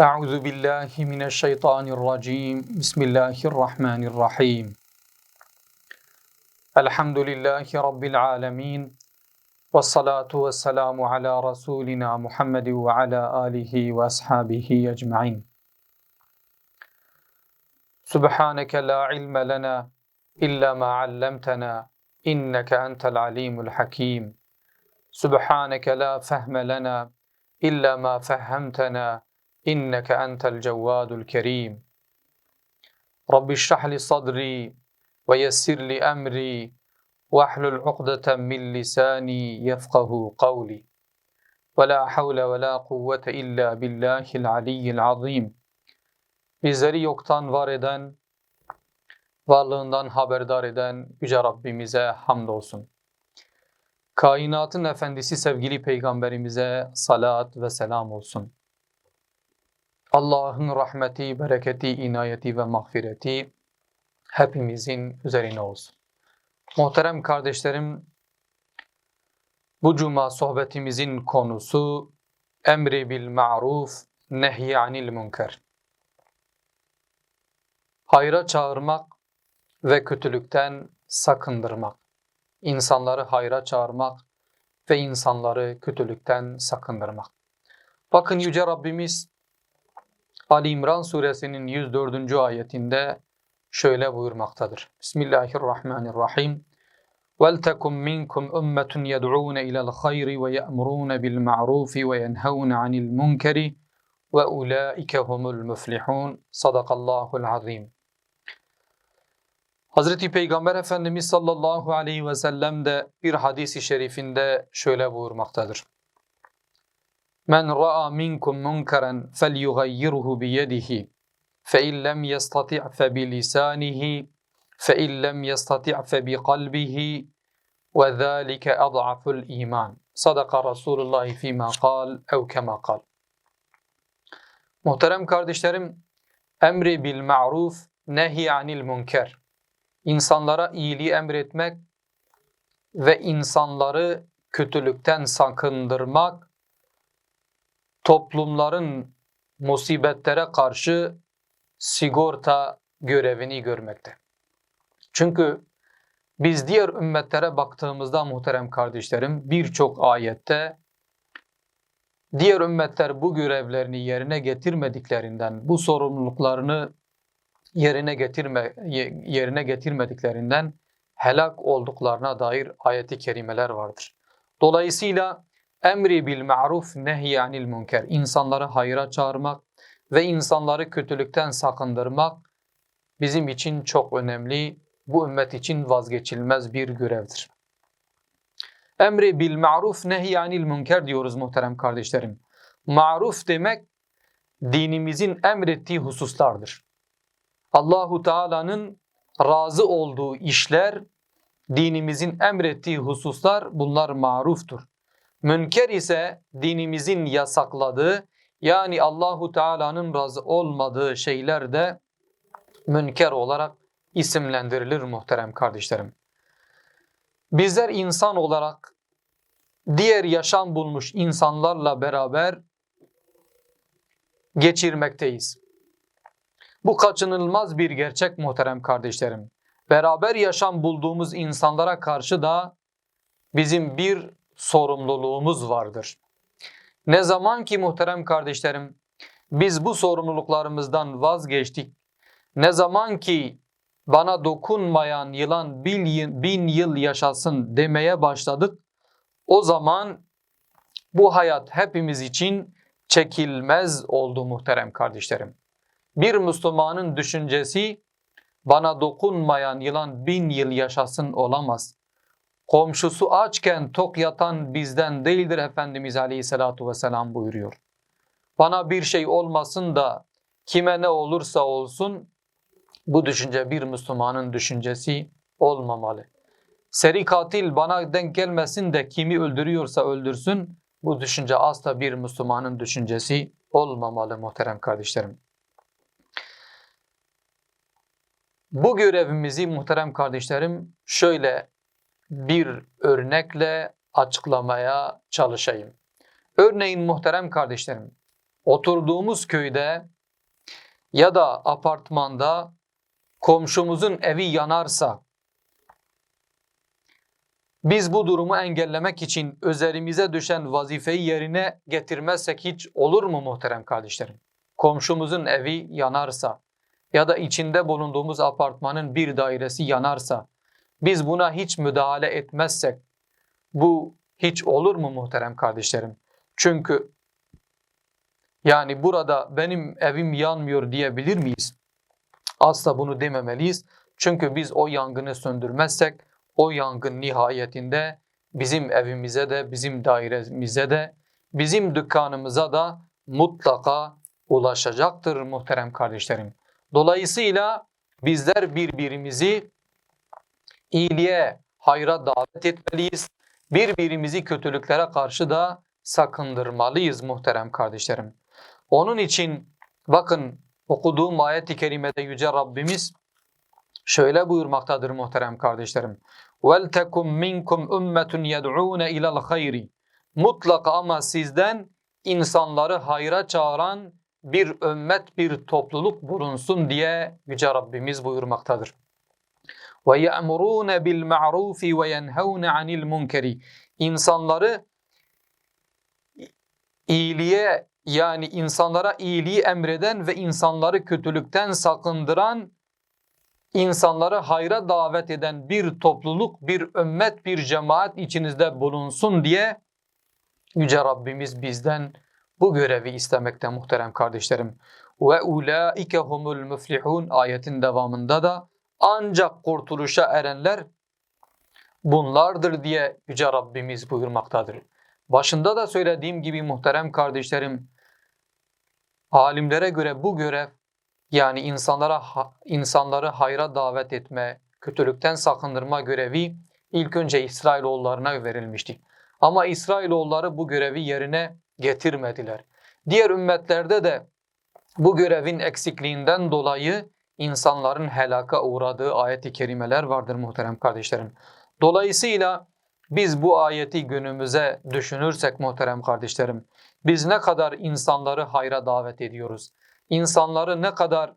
أعوذ بالله من الشيطان الرجيم. بسم الله الرحمن الرحيم. الحمد لله رب العالمين والصلاة والسلام على رسولنا محمد وعلى آله وأصحابه أجمعين. سبحانك لا علم لنا إلا ما علمتنا إنك أنت العليم الحكيم. سبحانك لا فهم لنا إلا ما فهمتنا inneke entel cevvadul kerim. Rabbi şrahli sadri ve yessirli emri ve ahlul ukdeten min lisani yefkahu kavli. Ve la havle ve la kuvvete illa billahil aliyyil azim. Bizleri yoktan var eden, varlığından haberdar eden Yüce Rabbimize hamdolsun. Kainatın efendisi sevgili peygamberimize salat ve selam olsun. Allah'ın rahmeti, bereketi, inayeti ve mağfireti hepimizin üzerine olsun. Muhterem kardeşlerim, bu cuma sohbetimizin konusu emri bil ma'ruf, nehy anil münker. Hayra çağırmak ve kötülükten sakındırmak. İnsanları hayra çağırmak ve insanları kötülükten sakındırmak. Bakın Yüce Rabbimiz Ali İmran suresinin 104. ayetinde şöyle buyurmaktadır. Bismillahirrahmanirrahim. وَلْتَكُمْ مِنْكُمْ أُمَّةٌ يَدْعُونَ إِلَى الْخَيْرِ وَيَأْمُرُونَ بِالْمَعْرُوفِ وَيَنْهَوْنَ عَنِ الْمُنْكَرِ وَأُولَٰئِكَ هُمُ الْمُفْلِحُونَ Sadakallahu azim. Hazreti Peygamber Efendimiz sallallahu aleyhi ve sellem de bir hadisi şerifinde şöyle buyurmaktadır. Men ra'a minkum munkaren felyughayyirhu bi yedihi fe in lem yastati' fe bi lisanihi fe in lem yastati' fe bi kalbihi ve zalike ad'aful iman. Sadaka Resulullah fîmâ kal ev kema kal. Muhterem kardeşlerim, emri bil ma'ruf nehi anil münker. İnsanlara iyiliği emretmek ve insanları kötülükten sakındırmak toplumların musibetlere karşı sigorta görevini görmekte. Çünkü biz diğer ümmetlere baktığımızda muhterem kardeşlerim birçok ayette diğer ümmetler bu görevlerini yerine getirmediklerinden, bu sorumluluklarını yerine getirme yerine getirmediklerinden helak olduklarına dair ayeti kerimeler vardır. Dolayısıyla emri bil ma'ruf nehy anil münker insanları hayra çağırmak ve insanları kötülükten sakındırmak bizim için çok önemli, bu ümmet için vazgeçilmez bir görevdir. Emri bil ma'ruf nehy anil münker diyoruz muhterem kardeşlerim. Ma'ruf demek dinimizin emrettiği hususlardır. Allahu Teala'nın razı olduğu işler, dinimizin emrettiği hususlar bunlar maruftur. Münker ise dinimizin yasakladığı yani Allahu Teala'nın razı olmadığı şeyler de münker olarak isimlendirilir muhterem kardeşlerim. Bizler insan olarak diğer yaşam bulmuş insanlarla beraber geçirmekteyiz. Bu kaçınılmaz bir gerçek muhterem kardeşlerim. Beraber yaşam bulduğumuz insanlara karşı da bizim bir sorumluluğumuz vardır. Ne zaman ki muhterem kardeşlerim biz bu sorumluluklarımızdan vazgeçtik, ne zaman ki bana dokunmayan yılan bin, yıl yaşasın demeye başladık, o zaman bu hayat hepimiz için çekilmez oldu muhterem kardeşlerim. Bir Müslümanın düşüncesi bana dokunmayan yılan bin yıl yaşasın olamaz. Komşusu açken tok yatan bizden değildir Efendimiz Aleyhisselatü Vesselam buyuruyor. Bana bir şey olmasın da kime ne olursa olsun bu düşünce bir Müslümanın düşüncesi olmamalı. Seri katil bana denk gelmesin de kimi öldürüyorsa öldürsün bu düşünce asla bir Müslümanın düşüncesi olmamalı muhterem kardeşlerim. Bu görevimizi muhterem kardeşlerim şöyle bir örnekle açıklamaya çalışayım. Örneğin muhterem kardeşlerim, oturduğumuz köyde ya da apartmanda komşumuzun evi yanarsa biz bu durumu engellemek için üzerimize düşen vazifeyi yerine getirmezsek hiç olur mu muhterem kardeşlerim? Komşumuzun evi yanarsa ya da içinde bulunduğumuz apartmanın bir dairesi yanarsa biz buna hiç müdahale etmezsek bu hiç olur mu muhterem kardeşlerim? Çünkü yani burada benim evim yanmıyor diyebilir miyiz? Asla bunu dememeliyiz. Çünkü biz o yangını söndürmezsek o yangın nihayetinde bizim evimize de, bizim dairemize de, bizim dükkanımıza da mutlaka ulaşacaktır muhterem kardeşlerim. Dolayısıyla bizler birbirimizi iyiliğe, hayra davet etmeliyiz. Birbirimizi kötülüklere karşı da sakındırmalıyız muhterem kardeşlerim. Onun için bakın okuduğum ayet-i kerimede Yüce Rabbimiz şöyle buyurmaktadır muhterem kardeşlerim. وَلْتَكُمْ مِنْكُمْ اُمَّةٌ يَدْعُونَ اِلَى الْخَيْرِ Mutlaka ama sizden insanları hayra çağıran bir ümmet, bir topluluk bulunsun diye Yüce Rabbimiz buyurmaktadır. ve ye'murûne bil ma'rufi ve yenhevne anil munkeri. İnsanları iyiliğe yani insanlara iyiliği emreden ve insanları kötülükten sakındıran, insanları hayra davet eden bir topluluk, bir ümmet, bir cemaat içinizde bulunsun diye Yüce Rabbimiz bizden bu görevi istemekte muhterem kardeşlerim. Ve ulaike humul muflihun ayetin devamında da ancak kurtuluşa erenler bunlardır diye Yüce Rabbimiz buyurmaktadır. Başında da söylediğim gibi muhterem kardeşlerim, alimlere göre bu görev yani insanlara insanları hayra davet etme, kötülükten sakındırma görevi ilk önce İsrailoğullarına verilmişti. Ama İsrailoğulları bu görevi yerine getirmediler. Diğer ümmetlerde de bu görevin eksikliğinden dolayı insanların helaka uğradığı ayet-i kerimeler vardır muhterem kardeşlerim. Dolayısıyla biz bu ayeti günümüze düşünürsek muhterem kardeşlerim, biz ne kadar insanları hayra davet ediyoruz, insanları ne kadar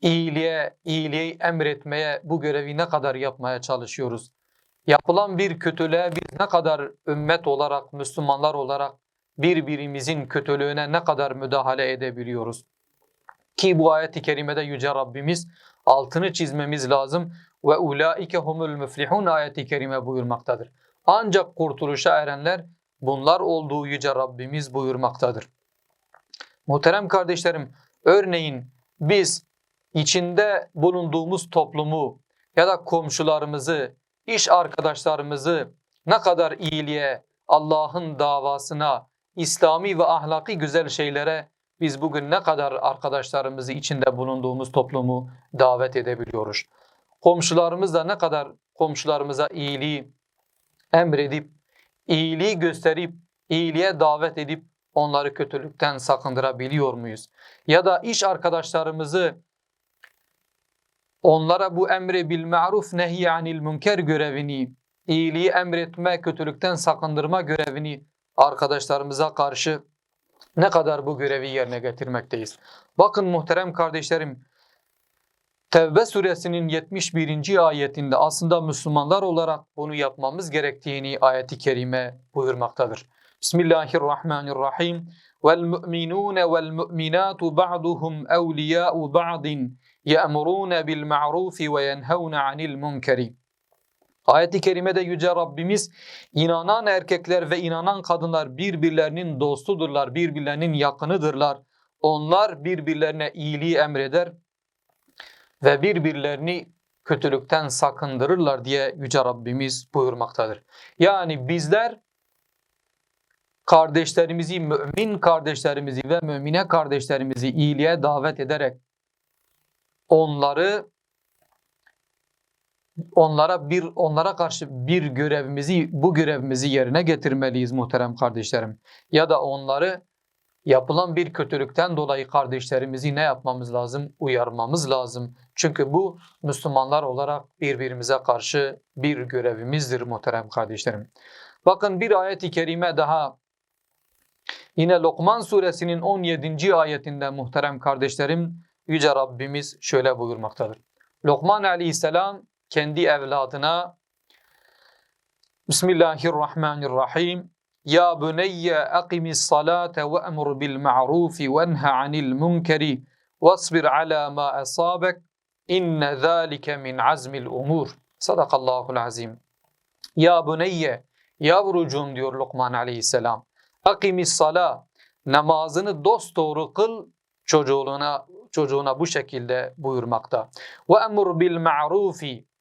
iyiliğe, iyiliği emretmeye, bu görevi ne kadar yapmaya çalışıyoruz. Yapılan bir kötülüğe biz ne kadar ümmet olarak, Müslümanlar olarak birbirimizin kötülüğüne ne kadar müdahale edebiliyoruz. Ki bu ayet-i kerimede Yüce Rabbimiz altını çizmemiz lazım. Ve ulaike humul müflihun ayeti kerime buyurmaktadır. Ancak kurtuluşa erenler bunlar olduğu Yüce Rabbimiz buyurmaktadır. Muhterem kardeşlerim, örneğin biz içinde bulunduğumuz toplumu ya da komşularımızı, iş arkadaşlarımızı ne kadar iyiliğe, Allah'ın davasına, İslami ve ahlaki güzel şeylere biz bugün ne kadar arkadaşlarımızı içinde bulunduğumuz toplumu davet edebiliyoruz. Komşularımızla ne kadar komşularımıza iyiliği emredip, iyiliği gösterip, iyiliğe davet edip onları kötülükten sakındırabiliyor muyuz? Ya da iş arkadaşlarımızı onlara bu emri bil ma'ruf nehy anil münker görevini, iyiliği emretme, kötülükten sakındırma görevini arkadaşlarımıza karşı ne kadar bu görevi yerine getirmekteyiz. Bakın muhterem kardeşlerim, Tevbe suresinin 71. ayetinde aslında Müslümanlar olarak bunu yapmamız gerektiğini ayeti kerime buyurmaktadır. Bismillahirrahmanirrahim. Vel mu'minune vel mu'minatu ba'duhum evliya'u ba'din ye'murune bil ma'rufi ve yenhevne anil munkeri. Ayet-i kerimede Yüce Rabbimiz inanan erkekler ve inanan kadınlar birbirlerinin dostudurlar, birbirlerinin yakınıdırlar. Onlar birbirlerine iyiliği emreder ve birbirlerini kötülükten sakındırırlar diye Yüce Rabbimiz buyurmaktadır. Yani bizler kardeşlerimizi, mümin kardeşlerimizi ve mümine kardeşlerimizi iyiliğe davet ederek onları onlara bir onlara karşı bir görevimizi bu görevimizi yerine getirmeliyiz muhterem kardeşlerim. Ya da onları yapılan bir kötülükten dolayı kardeşlerimizi ne yapmamız lazım? Uyarmamız lazım. Çünkü bu Müslümanlar olarak birbirimize karşı bir görevimizdir muhterem kardeşlerim. Bakın bir ayet-i kerime daha Yine Lokman suresinin 17. ayetinde muhterem kardeşlerim Yüce Rabbimiz şöyle buyurmaktadır. Lokman aleyhisselam kendi evladına Bismillahirrahmanirrahim Ya buneyye akimis salate ve emur bil ma'rufi ve enha anil munkeri vasbir ala ma asabek inne zâlike min azmil umur. Sadakallahul azim. Ya buneyye yavrucuğum diyor Lokman aleyhisselam. Akimis sala namazını dosdoğru kıl çocuğuna çocuğuna bu şekilde buyurmakta. Ve emur bil ma'rufi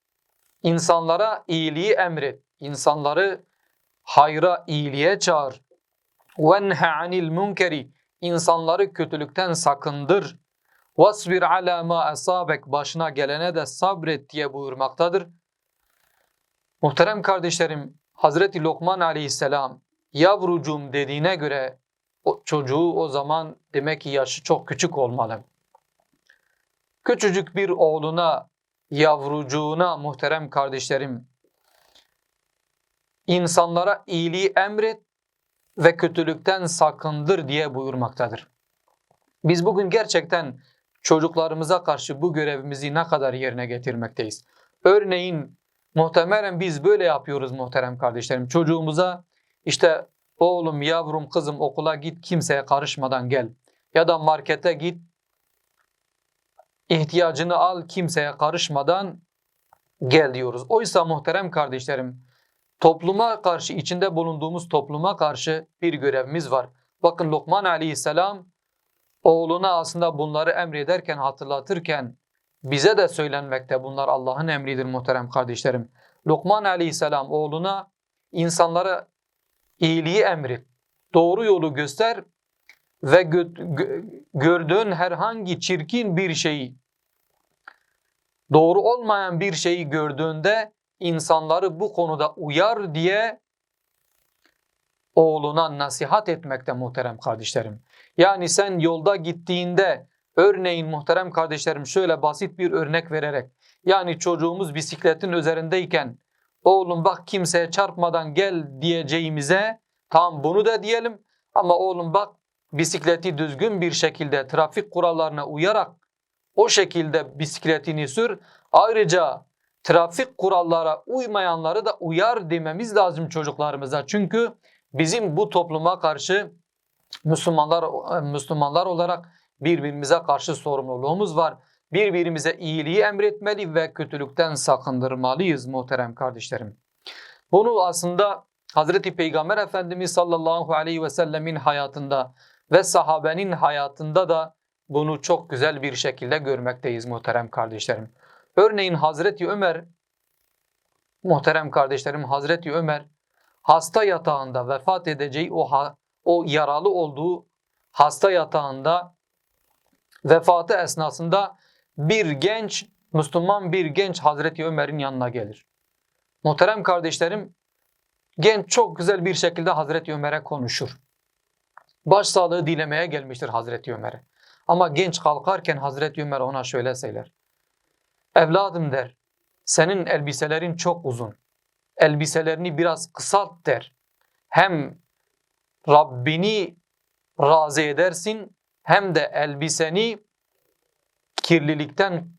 insanlara iyiliği emret. insanları hayra, iyiliğe çağır. Ve nha anil munkeri insanları kötülükten sakındır. Vasbir ala ma asabek başına gelene de sabret diye buyurmaktadır. Muhterem kardeşlerim, Hazreti Lokman aleyhisselam yavrucum dediğine göre o çocuğu o zaman demek ki yaşı çok küçük olmalı. Küçücük bir oğluna, yavrucuğuna muhterem kardeşlerim, insanlara iyiliği emret ve kötülükten sakındır diye buyurmaktadır. Biz bugün gerçekten çocuklarımıza karşı bu görevimizi ne kadar yerine getirmekteyiz? Örneğin muhtemelen biz böyle yapıyoruz muhterem kardeşlerim. Çocuğumuza işte oğlum, yavrum, kızım okula git kimseye karışmadan gel. Ya da markete git ihtiyacını al kimseye karışmadan gel diyoruz. Oysa muhterem kardeşlerim topluma karşı içinde bulunduğumuz topluma karşı bir görevimiz var. Bakın Lokman aleyhisselam oğluna aslında bunları emrederken hatırlatırken bize de söylenmekte bunlar Allah'ın emridir muhterem kardeşlerim. Lokman aleyhisselam oğluna insanlara iyiliği emret, doğru yolu göster ve gö- gö- gördüğün herhangi çirkin bir şeyi, doğru olmayan bir şeyi gördüğünde insanları bu konuda uyar diye oğluna nasihat etmekte muhterem kardeşlerim. Yani sen yolda gittiğinde örneğin muhterem kardeşlerim şöyle basit bir örnek vererek yani çocuğumuz bisikletin üzerindeyken oğlum bak kimseye çarpmadan gel diyeceğimize tam bunu da diyelim ama oğlum bak bisikleti düzgün bir şekilde trafik kurallarına uyarak o şekilde bisikletini sür. Ayrıca trafik kurallara uymayanları da uyar dememiz lazım çocuklarımıza. Çünkü bizim bu topluma karşı Müslümanlar Müslümanlar olarak birbirimize karşı sorumluluğumuz var. Birbirimize iyiliği emretmeli ve kötülükten sakındırmalıyız muhterem kardeşlerim. Bunu aslında Hazreti Peygamber Efendimiz sallallahu aleyhi ve sellemin hayatında ve sahabenin hayatında da bunu çok güzel bir şekilde görmekteyiz muhterem kardeşlerim. Örneğin Hazreti Ömer, muhterem kardeşlerim Hazreti Ömer hasta yatağında vefat edeceği o, o yaralı olduğu hasta yatağında vefatı esnasında bir genç, Müslüman bir genç Hazreti Ömer'in yanına gelir. Muhterem kardeşlerim, genç çok güzel bir şekilde Hazreti Ömer'e konuşur. Başsağlığı dilemeye gelmiştir Hazreti Ömer'e. Ama genç kalkarken Hazreti Ömer ona şöyle söyler. Evladım der, senin elbiselerin çok uzun. Elbiselerini biraz kısalt der. Hem Rabbini razı edersin hem de elbiseni kirlilikten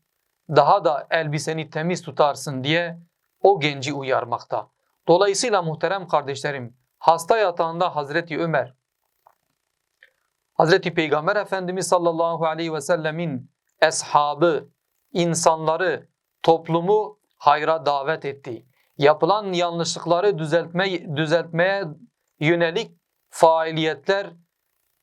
daha da elbiseni temiz tutarsın diye o genci uyarmakta. Dolayısıyla muhterem kardeşlerim hasta yatağında Hazreti Ömer Hazreti Peygamber Efendimiz sallallahu aleyhi ve sellemin eshabı, insanları, toplumu hayra davet etti. Yapılan yanlışlıkları düzeltme, düzeltmeye yönelik faaliyetler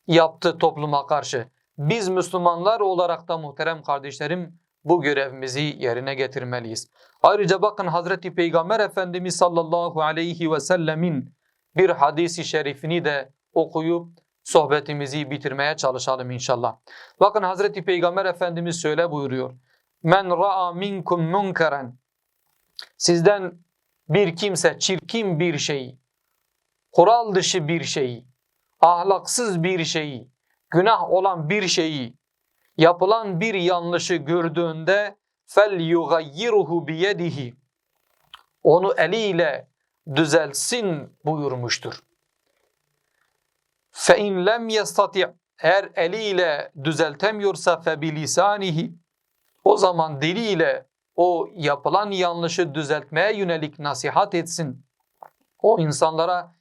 yaptı topluma karşı. Biz Müslümanlar olarak da muhterem kardeşlerim bu görevimizi yerine getirmeliyiz. Ayrıca bakın Hazreti Peygamber Efendimiz sallallahu aleyhi ve sellemin bir hadisi şerifini de okuyup sohbetimizi bitirmeye çalışalım inşallah. Bakın Hazreti Peygamber Efendimiz şöyle buyuruyor. Men ra'a minkum munkeren Sizden bir kimse çirkin bir şeyi, kural dışı bir şeyi, ahlaksız bir şeyi, günah olan bir şeyi, yapılan bir yanlışı gördüğünde fel yugayyiruhu biyedihi onu eliyle düzelsin buyurmuştur fe in lem yestati eğer eliyle düzeltemiyorsa fe bilisanihi o zaman diliyle o yapılan yanlışı düzeltmeye yönelik nasihat etsin. O insanlara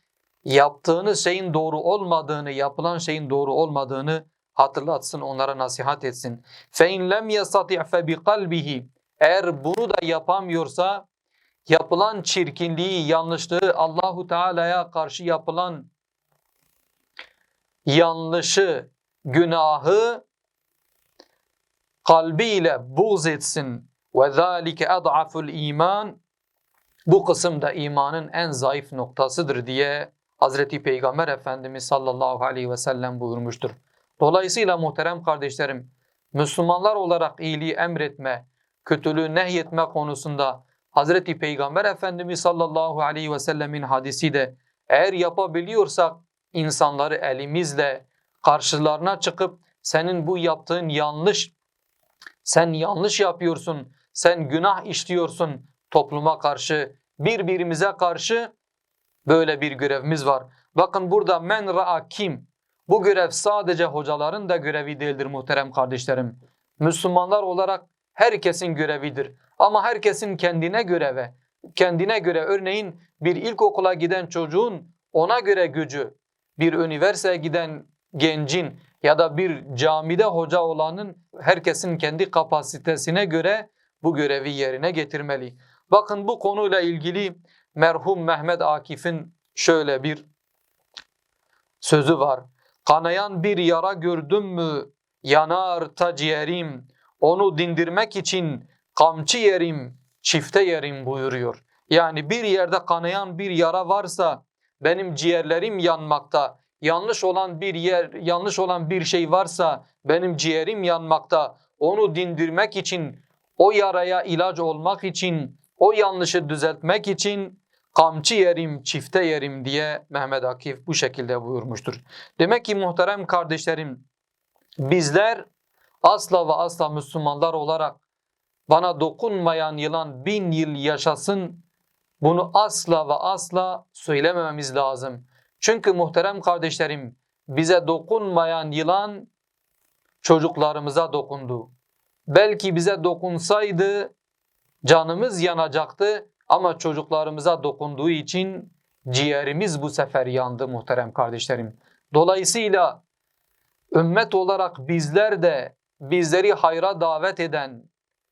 yaptığınız şeyin doğru olmadığını, yapılan şeyin doğru olmadığını hatırlatsın, onlara nasihat etsin. Fe in lem yestati' fe bi kalbihi eğer bunu da yapamıyorsa yapılan çirkinliği, yanlışlığı Allahu Teala'ya karşı yapılan yanlışı, günahı kalbiyle buğz etsin. Ve zalike ad'aful iman. Bu kısım da imanın en zayıf noktasıdır diye Hazreti Peygamber Efendimiz sallallahu aleyhi ve sellem buyurmuştur. Dolayısıyla muhterem kardeşlerim, Müslümanlar olarak iyiliği emretme, kötülüğü nehyetme konusunda Hazreti Peygamber Efendimiz sallallahu aleyhi ve sellemin hadisi de eğer yapabiliyorsak insanları elimizle karşılarına çıkıp senin bu yaptığın yanlış, sen yanlış yapıyorsun, sen günah işliyorsun topluma karşı, birbirimize karşı böyle bir görevimiz var. Bakın burada men ra'a kim? Bu görev sadece hocaların da görevi değildir muhterem kardeşlerim. Müslümanlar olarak herkesin görevidir. Ama herkesin kendine göre ve kendine göre örneğin bir ilkokula giden çocuğun ona göre gücü, bir üniversiteye giden gencin ya da bir camide hoca olanın herkesin kendi kapasitesine göre bu görevi yerine getirmeli. Bakın bu konuyla ilgili merhum Mehmet Akif'in şöyle bir sözü var. Kanayan bir yara gördüm mü yanar ta ciğerim, onu dindirmek için kamçı yerim, çifte yerim buyuruyor. Yani bir yerde kanayan bir yara varsa benim ciğerlerim yanmakta, yanlış olan bir yer, yanlış olan bir şey varsa benim ciğerim yanmakta. Onu dindirmek için, o yaraya ilaç olmak için, o yanlışı düzeltmek için kamçı yerim, çifte yerim diye Mehmet Akif bu şekilde buyurmuştur. Demek ki muhterem kardeşlerim bizler asla ve asla Müslümanlar olarak bana dokunmayan yılan bin yıl yaşasın bunu asla ve asla söylemememiz lazım. Çünkü muhterem kardeşlerim bize dokunmayan yılan çocuklarımıza dokundu. Belki bize dokunsaydı canımız yanacaktı ama çocuklarımıza dokunduğu için ciğerimiz bu sefer yandı muhterem kardeşlerim. Dolayısıyla ümmet olarak bizler de bizleri hayra davet eden,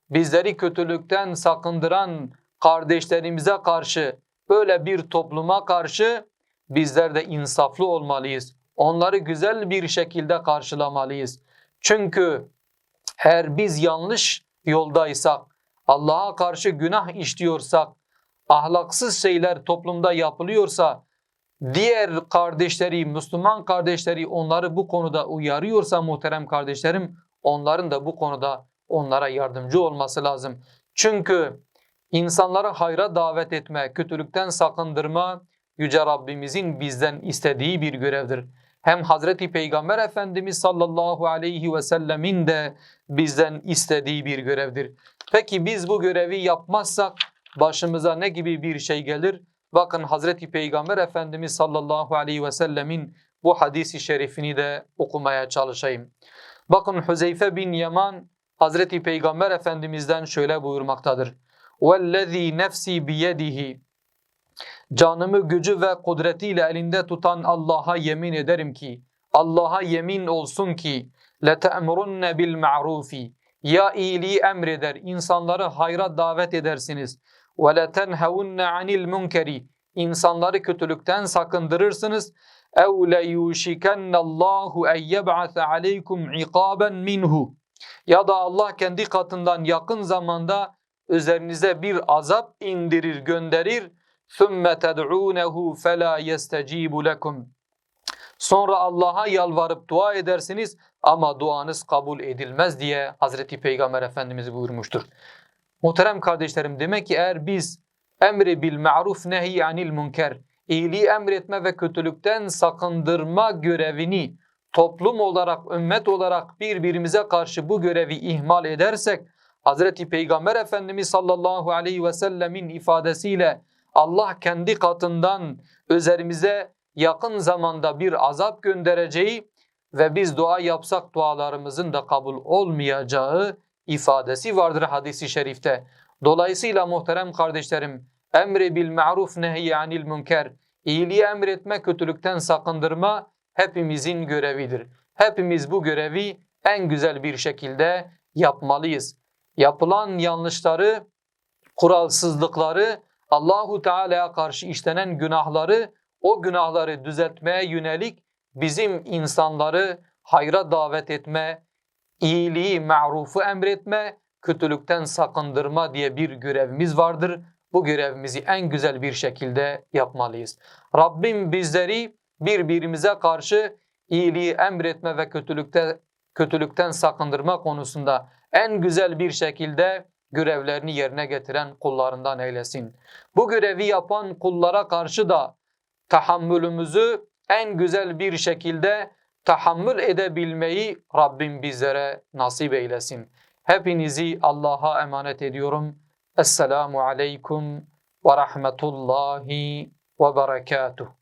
bizleri kötülükten sakındıran kardeşlerimize karşı böyle bir topluma karşı bizler de insaflı olmalıyız. Onları güzel bir şekilde karşılamalıyız. Çünkü eğer biz yanlış yoldaysak, Allah'a karşı günah işliyorsak, ahlaksız şeyler toplumda yapılıyorsa, diğer kardeşleri, Müslüman kardeşleri onları bu konuda uyarıyorsa muhterem kardeşlerim, onların da bu konuda onlara yardımcı olması lazım. Çünkü insanları hayra davet etme, kötülükten sakındırma Yüce Rabbimizin bizden istediği bir görevdir. Hem Hazreti Peygamber Efendimiz sallallahu aleyhi ve sellemin de bizden istediği bir görevdir. Peki biz bu görevi yapmazsak başımıza ne gibi bir şey gelir? Bakın Hazreti Peygamber Efendimiz sallallahu aleyhi ve sellemin bu hadisi şerifini de okumaya çalışayım. Bakın Huzeyfe bin Yaman Hazreti Peygamber Efendimiz'den şöyle buyurmaktadır. وَالَّذ۪ي نَفْسِي بِيَدِهِ Canımı gücü ve kudretiyle elinde tutan Allah'a yemin ederim ki, Allah'a yemin olsun ki, لَتَأْمُرُنَّ بِالْمَعْرُوفِ Ya iyiliği emreder, insanları hayra davet edersiniz. وَلَتَنْهَوُنَّ عَنِ الْمُنْكَرِ İnsanları kötülükten sakındırırsınız. اَوْ لَيُوشِكَنَّ اللّٰهُ اَنْ يَبْعَثَ عَلَيْكُمْ عِقَابًا مِنْهُ Ya da Allah kendi katından yakın zamanda üzerinize bir azap indirir, gönderir. ثُمَّ تَدْعُونَهُ فَلَا يَسْتَجِيبُ لَكُمْ Sonra Allah'a yalvarıp dua edersiniz ama duanız kabul edilmez diye Hazreti Peygamber Efendimiz buyurmuştur. Muhterem kardeşlerim demek ki eğer biz emri bil ma'ruf nehi anil münker iyiliği emretme ve kötülükten sakındırma görevini toplum olarak, ümmet olarak birbirimize karşı bu görevi ihmal edersek Hazreti Peygamber Efendimiz sallallahu aleyhi ve sellemin ifadesiyle Allah kendi katından üzerimize yakın zamanda bir azap göndereceği ve biz dua yapsak dualarımızın da kabul olmayacağı ifadesi vardır hadisi şerifte. Dolayısıyla muhterem kardeşlerim emri bil ma'ruf nehy anil münker iyiliği emretme kötülükten sakındırma hepimizin görevidir. Hepimiz bu görevi en güzel bir şekilde yapmalıyız. Yapılan yanlışları, kuralsızlıkları, Allahu Teala'ya karşı işlenen günahları, o günahları düzeltmeye yönelik bizim insanları hayra davet etme, iyiliği, ma'rufu emretme, kötülükten sakındırma diye bir görevimiz vardır. Bu görevimizi en güzel bir şekilde yapmalıyız. Rabbim bizleri birbirimize karşı iyiliği emretme ve kötülükte kötülükten sakındırma konusunda en güzel bir şekilde görevlerini yerine getiren kullarından eylesin. Bu görevi yapan kullara karşı da tahammülümüzü en güzel bir şekilde tahammül edebilmeyi Rabbim bizlere nasip eylesin. Hepinizi Allah'a emanet ediyorum. Esselamu aleykum ve rahmetullahi ve berekatuhu.